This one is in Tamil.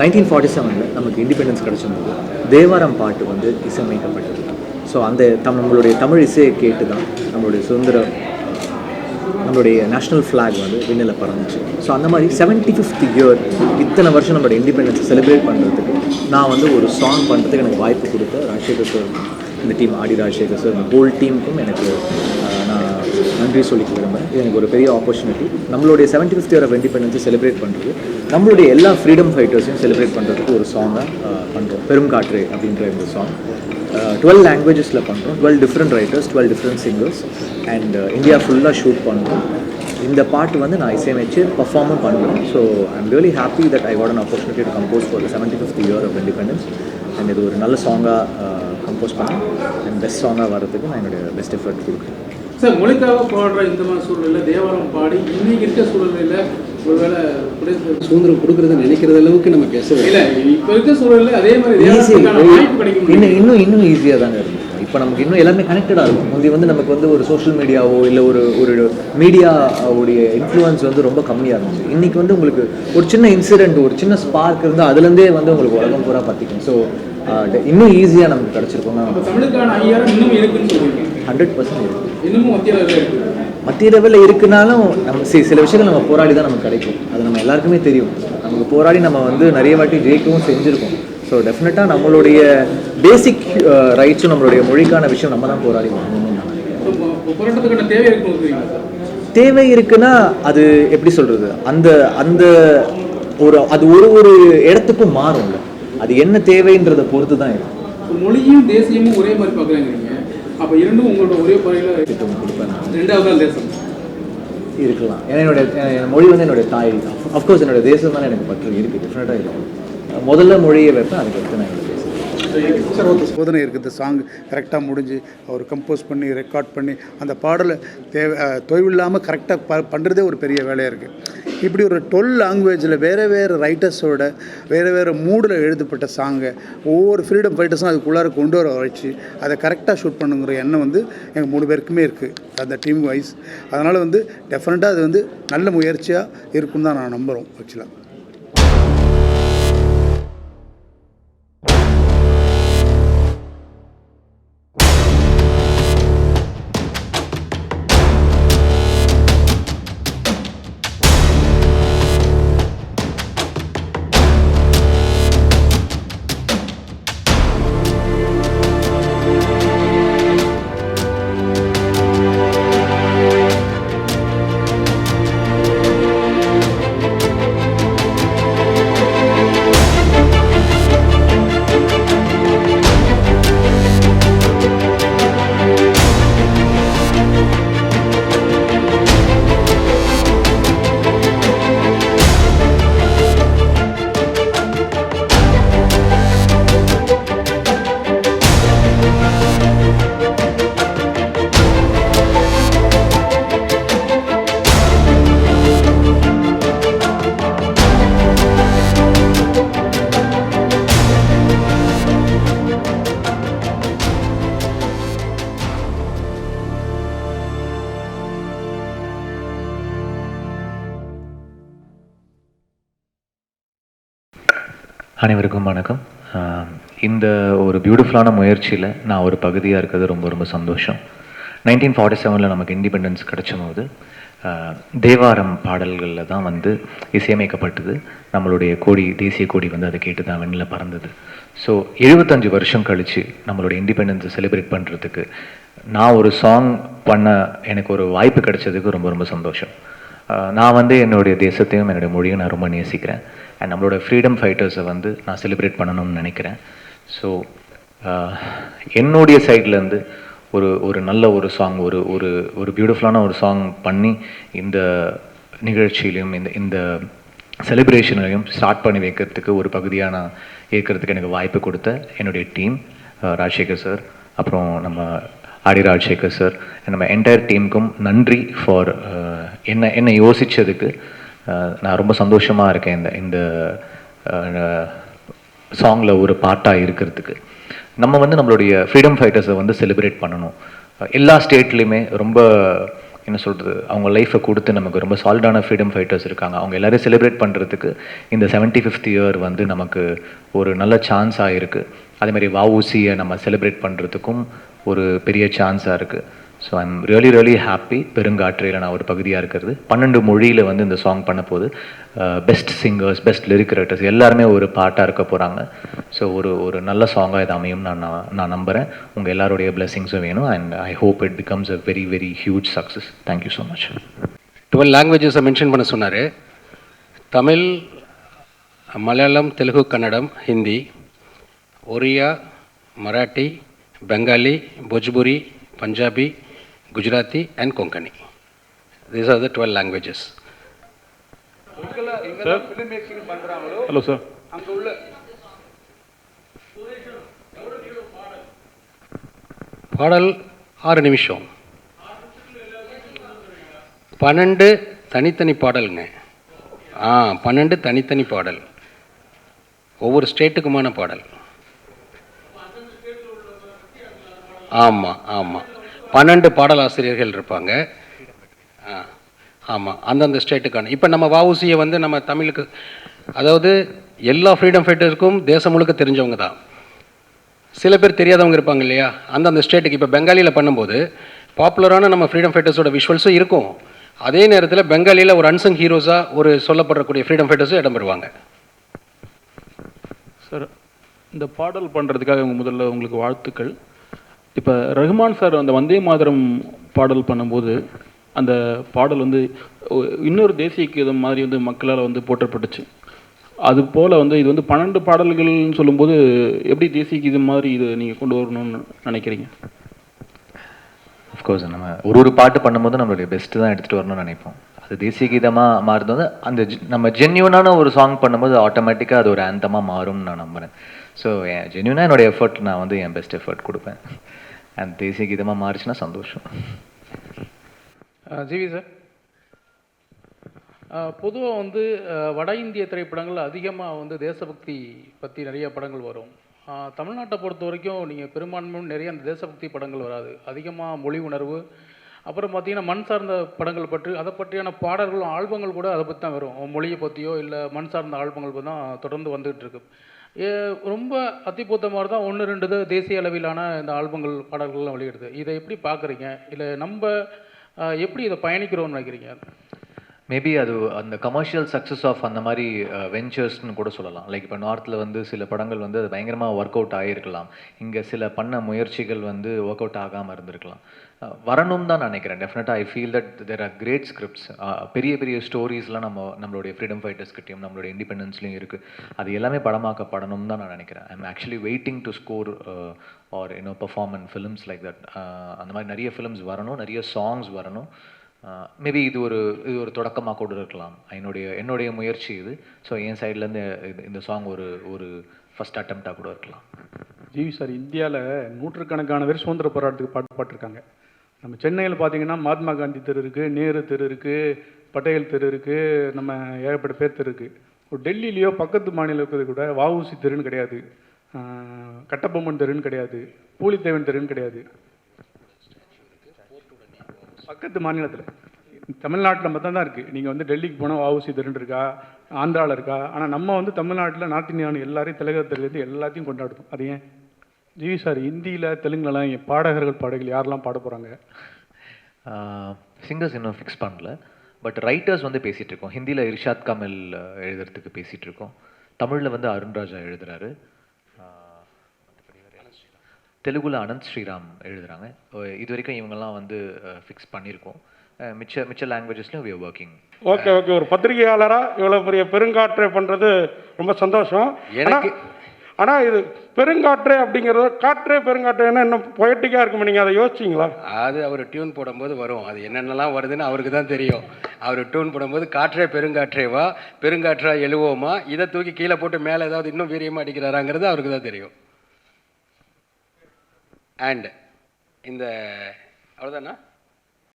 நைன்டீன் ஃபார்ட்டி செவனில் நமக்கு இண்டிபெண்டன்ஸ் கிடைச்சும்போது தேவாரம் பாட்டு வந்து இசையமைக்கப்பட்டது. ஸோ அந்த தம் நம்மளுடைய தமிழ் இசையை கேட்டு தான் நம்மளுடைய சுதந்திர நம்மளுடைய நேஷ்னல் ஃப்ளாக் வந்து விண்ணில் பறந்துச்சு. ஸோ அந்த மாதிரி செவன்ட்டி ஃபிஃப்த் இயர் இத்தனை வருஷம் நம்மளோட இண்டிபெண்டன்ஸை செலிப்ரேட் பண்ணுறதுக்கு நான் வந்து ஒரு சாங் பண்ணுறதுக்கு எனக்கு வாய்ப்பு கொடுத்த ராஜசேகர் சார் இந்த டீம் ஆடி ராஜசேகர் சார் இந்த ஹோல் டீமுக்கும் எனக்கு நன்றி சொல்லிக்க விரும்புகிறேன் இது எனக்கு ஒரு பெரிய ஆப்பர்ச்சுனிட்டி நம்மளுடைய செவன்ட்டி ஃபிஃப்த் இயர் ஆஃப் இண்டிபெண்டன்ஸை செலிப்ரேட் பண்ணுறது நம்மளுடைய எல்லா ஃப்ரீடம் ஃபைட்டர்ஸையும் செலிப்ரேட் பண்ணுறதுக்கு ஒரு சாங்காக பண்ணுறோம் பெரும் காற்று அப்படின்ற இந்த சாங் டுவெல் லாங்குவேஜஸில் பண்ணுறோம் twelve different writers twelve different singers and India ஃபுல்லாக ஷூட் பண்ணுறோம் இந்த பாட்டு வந்து நான் இசையமைச்சு பர்ஃபார்மும் பண்ணுறோம் so I'm really happy that I got an opportunity to compose for seventy fifth year of independence and இது ஒரு நல்ல சாங்காக கம்போஸ் பண்ணேன். அண்ட் பெஸ்ட் சாங்காக வரதுக்கு நான் என்னுடைய பெஸ்ட் எஃபர்ட் கொடுக்குறேன். சார் மொழிக்காக பாடுற இந்த மாதிரி சூழ்நிலை தேவாரம் பாடி இன்னைக்கு இருக்க சூழ்நிலையில ஒருவேளை சுதந்திரம் கொடுக்கறத நினைக்கிறது அளவுக்கு நம்ம பேச இல்ல. இப்ப இருக்க சூழல்ல அதே மாதிரி இன்னும் இன்னும் இன்னும் ஈஸியாக தாங்க இருக்கும். இப்போ நமக்கு இன்னும் எல்லாமே கனெக்டடாக இருக்கும். முந்தி வந்து நமக்கு வந்து ஒரு சோஷியல் மீடியாவோ இல்லை ஒரு ஒரு மீடியாவுடைய இன்ஃப்ளூயன்ஸ் வந்து ரொம்ப கம்மியாக இருந்துச்சு. இன்றைக்கி வந்து உங்களுக்கு ஒரு சின்ன இன்சிடென்ட் ஒரு சின்ன ஸ்பார்க் இருந்தால் அதுலேருந்தே வந்து உங்களுக்கு உலகம் பூரா பற்றிக்கும் ஸோ இன்னும் ஈஸியாக நமக்கு தமிழுக்கான ஐயாயிரம் இன்னும் இருக்குன்னு சொல்றீங்க. ஹண்ட்ரட் பர்சன்ட் இருக்குது இன்னமும் மத்திய இருக்கு. மத்திய லெவலில் இருக்குனாலும் நம்ம சி சில விஷயங்கள் நம்ம போராடி தான் நமக்கு கிடைக்கும். அது நம்ம எல்லாருக்குமே தெரியும். நமக்கு போராடி நம்ம வந்து நிறைய வாட்டி ஜெயிக்கவும் செஞ்சுருக்கோம். ஸோ டெஃபினட்டாக நம்மளுடைய பேசிக் ரைட்ஸும் நம்மளுடைய மொழிக்கான விஷயம் நம்ம தான் போராடி தேவை இருக்குன்னு அது எப்படி சொல்கிறது அந்த அந்த ஒரு அது ஒரு ஒரு இடத்துக்கும் மாறும்ல. அது என்ன தேவைன்றதை பொறுத்து தான் இருக்கும் மொழியும் தேசியமும் ஒரே மாதிரி பார்க்குறாங்க அப்ப இரண்டும் உங்களோட ஒரே பறையில திட்டம் கொடுப்பேன். ரெண்டாவது தான் தேசம். இருக்கலாம். ஏன்னா என்னுடைய என் மொழி வந்து என்னுடைய தாய். அஃப்கோர்ஸ் என்னோட தேசம் தானே எனக்கு பற்று இருக்குது டெஃபினட்டாக இருக்கும். முதல்ல மொழியை வைப்பேன் அதுக்கடுத்து நான் என்னோட தேசம் சோதனை இருக்குது. சாங் கரெக்டாக முடிஞ்சு அவர் கம்போஸ் பண்ணி ரெக்கார்ட் பண்ணி அந்த பாடலை தேவை தொய்வில்லாமல் கரெக்டாக ப பண்ணுறதே ஒரு பெரிய வேலையாக இருக்குது இப்படி ஒரு டுவெல் லாங்குவேஜில் வேறு வேறு ரைட்டர்ஸோட வேறு வேறு மூடில் எழுதப்பட்ட சாங்கை ஒவ்வொரு ஃப்ரீடம் ஃபைட்டர்ஸும் அதுக்குள்ளார கொண்டு வர வச்சு அதை கரெக்டாக ஷூட் பண்ணுங்கிற எண்ணம் வந்து எங்கள் மூணு பேருக்குமே இருக்குது அந்த டீம் வைஸ் அதனால் வந்து டெஃபினட்டாக அது வந்து நல்ல முயற்சியாக இருக்கும் தான் நான் நம்புகிறோம் ஆக்சுவலாக அனைவருக்கும் வணக்கம். இந்த ஒரு பியூட்டிஃபுல்லான முயற்சியில் நான் ஒரு பகுதியாக இருக்கிறது ரொம்ப ரொம்ப சந்தோஷம். நைன்டீன் ஃபார்ட்டி செவனில் நமக்கு இண்டிபெண்டன்ஸ் கிடைச்ச போது தேவாரம் பாடல்களில் தான் வந்து இசையமைக்கப்பட்டது. நம்மளுடைய கொடி தேசிய கொடி வந்து அதை கேட்டு தான் வெண்ணில் பறந்தது. ஸோ எழுபத்தஞ்சு வருஷம் கழித்து நம்மளுடைய இண்டிபெண்டன்ஸை செலிப்ரேட் பண்ணுறதுக்கு நான் ஒரு சாங் பண்ண எனக்கு ஒரு வாய்ப்பு கிடைச்சதுக்கு ரொம்ப ரொம்ப சந்தோஷம். நான் வந்து என்னுடைய தேசத்தையும் என்னுடைய மொழியும் நான் ரொம்ப நேசிக்கிறேன். அண்ட் நம்மளோட ஃப்ரீடம் ஃபைட்டர்ஸை வந்து நான் செலிப்ரேட் பண்ணணும்னு நினைக்கிறேன். ஸோ uh, என்னுடைய சைட்லேருந்து ஒரு ஒரு நல்ல ஒரு சாங் ஒரு ஒரு ஒரு பியூட்டிஃபுல்லான ஒரு சாங் பண்ணி இந்த நிகழ்ச்சியிலையும் இந்த இந்த செலிப்ரேஷனையும் ஸ்டார்ட் பண்ணி வைக்கிறதுக்கு ஒரு பகுதியாக நான் இருக்கிறதுக்கு எனக்கு வாய்ப்பு கொடுத்த என்னுடைய டீம் uh, ராஜசேகர் சார் அப்புறம் நம்ம ஆடி ராஜசேகர் சார் நம்ம என்டையர் டீமுக்கும் நன்றி ஃபார் uh, என்ன என்னை யோசித்ததுக்கு நான் ரொம்ப சந்தோஷமாக இருக்கேன் இந்த இந்த சாங்கில் ஒரு பாட்டாக இருக்கிறதுக்கு. நம்ம வந்து நம்மளுடைய ஃப்ரீடம் ஃபைட்டர்ஸை வந்து செலிப்ரேட் பண்ணணும். எல்லா ஸ்டேட்லேயுமே ரொம்ப என்ன சொல்கிறது அவங்க லைஃப்பை கொடுத்து நமக்கு ரொம்ப சாலிடான ஃப்ரீடம் ஃபைட்டர்ஸ் இருக்காங்க. அவங்க எல்லோரும் செலிப்ரேட் பண்ணுறதுக்கு இந்த செவன்ட்டி ஃபிஃப்த் இயர் வந்து நமக்கு ஒரு நல்ல சான்ஸாக இருக்குது அதே மாதிரி நம்ம செலிப்ரேட் பண்ணுறதுக்கும் ஒரு பெரிய சான்ஸாக இருக்குது so I'm really really happy பெருங்காற்றையில் நான் ஒரு பகுதியாக இருக்கிறது. பன்னெண்டு மொழியில் வந்து இந்த சாங் பண்ண போது best singers best lyric writers எல்லாருமே ஒரு பாட்டாக இருக்க போகிறாங்க ஸோ ஒரு ஒரு நல்ல சாங்காக இது அமையும் நான் நான் நான் நம்புகிறேன் உங்கள் எல்லாருடைய பிளெஸிங்ஸும் வேணும். And I hope it becomes a very very huge success thank you so much twelve லாங்குவேஜஸை mention பண்ண சொன்னார். Tamil Malayalam Telugu Kannada Hindi Oriya Marathi Bengali Bhojpuri Punjabi Gujarati and Konkani these are the twelve languages hello sir பாடல் ஆறு நிமிஷம். பன்னெண்டு தனித்தனி பாடலுங்க. ஆ பன்னெண்டு தனித்தனி பாடல். ஒவ்வொரு ஸ்டேட்டுக்குமான பாடல். ஆமாம் ஆமாம் பன்னெண்டு பாடல் ஆசிரியர்கள் இருப்பாங்க. ஆ ஆமாம் அந்தந்த ஸ்டேட்டுக்கான. இப்போ நம்ம வவுசியை வந்து நம்ம தமிழுக்கு அதாவது எல்லா ஃப்ரீடம் ஃபைட்டருக்கும் தேசம் முழுக்க தெரிஞ்சவங்க தான். சில பேர் தெரியாதவங்க இருப்பாங்க இல்லையா? அந்தந்த ஸ்டேட்டுக்கு. இப்போ பெங்காலியில் பண்ணும்போது பாப்புலரான நம்ம ஃப்ரீடம் ஃபைட்டர்ஸோட விஷுவல்ஸும் இருக்கும். அதே நேரத்தில் பெங்காலியில் ஒரு அன்சங் ஹீரோஸாக ஒரு சொல்லப்படக்கூடிய ஃப்ரீடம் ஃபைட்டர்ஸும் இடம் பெறுவாங்க. சார் இந்த பாடல் பண்ணுறதுக்காக முதல்ல உங்களுக்கு வாழ்த்துக்கள். இப்போ ரஹ்மான் சார் அந்த வந்தே மாதரம் பாடல் பண்ணும்போது அந்த பாடல் வந்து இன்னொரு தேசிய கீதம் மாதிரி வந்து மக்களால் வந்து போற்றப்பட்டுச்சு. அது போல் வந்து இது வந்து பன்னெண்டு பாடல்கள்னு சொல்லும்போது எப்படி தேசிய கீதம் மாதிரி இது நீங்கள் கொண்டு வரணும்னு நினைக்கிறீங்க? அஃப்கோர்ஸ் நம்ம ஒரு ஒரு பாட்டு பண்ணும்போது நம்மளுடைய பெஸ்ட்டு தான் எடுத்துகிட்டு வரணும்னு நினைப்போம். அது தேசிய கீதமாக மாறுறது வந்து அந்த நம்ம ஜென்யூனான ஒரு சாங் பண்ணும்போது ஆட்டோமேட்டிக்காக அது ஒரு ஆந்தமாக மாறும்னு நான் நம்புகிறேன் ஸோ என் ஜென்யூனாக என்னுடைய எஃபர்ட் நான் வந்து என் பெஸ்ட் எஃபர்ட் கொடுப்பேன். அண்ட் தேசிய கீதமாக மாறிச்சுன்னா சந்தோஷம் ஜிவி சார் பொதுவாக வந்து uh, வட இந்திய திரைப்படங்கள் அதிகமாக வந்து தேசபக்தி பற்றி நிறைய படங்கள் வரும். Uh, தமிழ்நாட்டை பொறுத்த வரைக்கும் நீங்கள் பெரும்பான்மையும் நிறைய அந்த தேசபக்தி படங்கள் வராது. அதிகமாக மொழி உணர்வு அப்புறம் பார்த்தீங்கன்னா மண் சார்ந்த படங்கள் பற்றி அதை பற்றியான பாடல்களும் ஆல்பங்கள் கூட அதை பற்றி தான் வரும். மொழியை பற்றியோ இல்லை மண் சார்ந்த ஆல்பங்கள் தான் தொடர்ந்து வந்துகிட்டு இருக்கு. ரொம்ப அத்திப்பூத்த மாதிரி தான் ஒன்று ரெண்டு இது தேசிய அளவிலான இந்த ஆல்பங்கள் பாடல்கள்லாம் வெளியிடுது. இதை எப்படி பார்க்குறீங்க? இல்லை நம்ம எப்படி இதை பயணிக்கிறோம்னு நினைக்கிறீங்க? மேபி அது அந்த கமர்ஷியல் சக்ஸஸ் ஆஃப் அந்த மாதிரி uh, வெஞ்சர்ஸ்னு கூட சொல்லலாம். லைக் இப்போ நார்த்தில் வந்து சில படங்கள் வந்து அது பயங்கரமாக ஒர்க் அவுட் ஆகியிருக்கலாம் இங்கே சில பண்ண முயற்சிகள் வந்து ஒர்க் அவுட் ஆகாமல் இருந்திருக்கலாம் uh, வரணும் தான் நினைக்கிறேன். டெஃபினட்டாக I feel that there are great scripts பெரிய பெரிய ஸ்டோரிஸ்லாம் நம்ம நம்மளுடைய ஃப்ரீடம் ஃபைட்டர்ஸ் கிட்டேயும் நம்மளுடைய இண்டிபெண்டன்ஸ்லையும் இருக்குது அது எல்லாமே படமாக்கப்படணும் தான் நான் நினைக்கிறேன். I am actually waiting to score or you know perform in films like that அந்த மாதிரி நிறைய ஃபிலிம்ஸ் வரணும் நிறைய சாங்ஸ் வரணும். மேபி இது ஒரு இது ஒரு தொடக்கமாக கூட இருக்கலாம். என்னுடைய என்னுடைய முயற்சி இது. ஸோ என் சைட்லேருந்து இந்த சாங் ஒரு ஒரு ஃபஸ்ட் அட்டம்ப்டாக கூட இருக்கலாம். ஜிவி சார் இந்தியாவில் நூற்றுக்கணக்கான பேர் சுதந்திர போராட்டத்துக்கு பாட்டு பாட்டிருக்காங்க நம்ம சென்னையில் பார்த்தீங்கன்னா மகாத்மா காந்தி தெரு இருக்குது நேரு தெரு இருக்குது பட்டேல் தெரு இருக்குது நம்ம ஏகப்பட்ட பேர் தெரு இருக்குது ஒரு டெல்லியிலையோ பக்கத்து மாநிலம் இருக்கிறது கூட வஉசி தெருன்னு கிடையாது. கட்டபொம்மன் தெருன்னு கிடையாது. பூலித்தேவன் தெருன்னு கிடையாது. பக்கத்து மாநிலத்தில். தமிழ்நாட்டில் மட்டும் தான் இருக்குது நீங்கள் வந்து டெல்லிக்கு போனால் வஉசி திருன்னு இருக்கா? ஆந்திராவில் இருக்கா? ஆனால் நம்ம வந்து தமிழ்நாட்டில் நார்த் இந்தியானு எல்லாரையும் திலகத்திலேருந்து எல்லாத்தையும் கொண்டாடுவோம் அது ஏன்? ஜிவி சார் ஹிந்தியில் தெலுங்குலலாம் என் பாடகர்கள் பாடகர்கள் யாரெல்லாம் பாட போகிறாங்க சிங்கர்ஸ் இன்னும் ஃபிக்ஸ் பண்ணல. பட் ரைட்டர்ஸ் வந்து பேசிகிட்டு இருக்கோம். ஹிந்தியில் இர்ஷாத் கமல் எழுதுறதுக்கு பேசிகிட்டு இருக்கோம். தமிழில் வந்து அருண்ராஜா எழுதுறாரு. தெலுங்குல அனந்த் ஸ்ரீராம் எழுதுறாங்க. அஹ், இது வரைக்கும் இவங்கெல்லாம் வந்து ஃபிக்ஸ் பண்ணியிருக்கோம். மிச்ச மிச்ச லாங்குவேஜஸ்லையும் we are working okay okay ஒரு பத்திரிகையாளராக இவ்வளோ பெரிய பெருங்காற்றை பண்ணுறது ரொம்ப சந்தோஷம். எனக்கு- ஆனால் இது பெருங்காற்று அப்படிங்கிறது காற்றே பெருங்காற்றுன்னா இன்னும் பொயட்டிக்காக இருக்கும்? நீங்கள் அதை யோசிச்சிங்களா? அது அவர் டியூன் போடும்போது வரும். அது என்னென்னலாம் வருதுன்னு அவருக்கு தான் தெரியும். அவர் டியூன் போடும்போது காற்றே பெருங்காற்றேவா? பெருங்காற்றா எழுவோமா? இதை தூக்கி கீழே போட்டு மேலே ஏதாவது இன்னும் வீரியமாக அடிக்கிறாராங்கிறது அவருக்கு தான் தெரியும். அண்ட் இந்த அவ்வளோதானா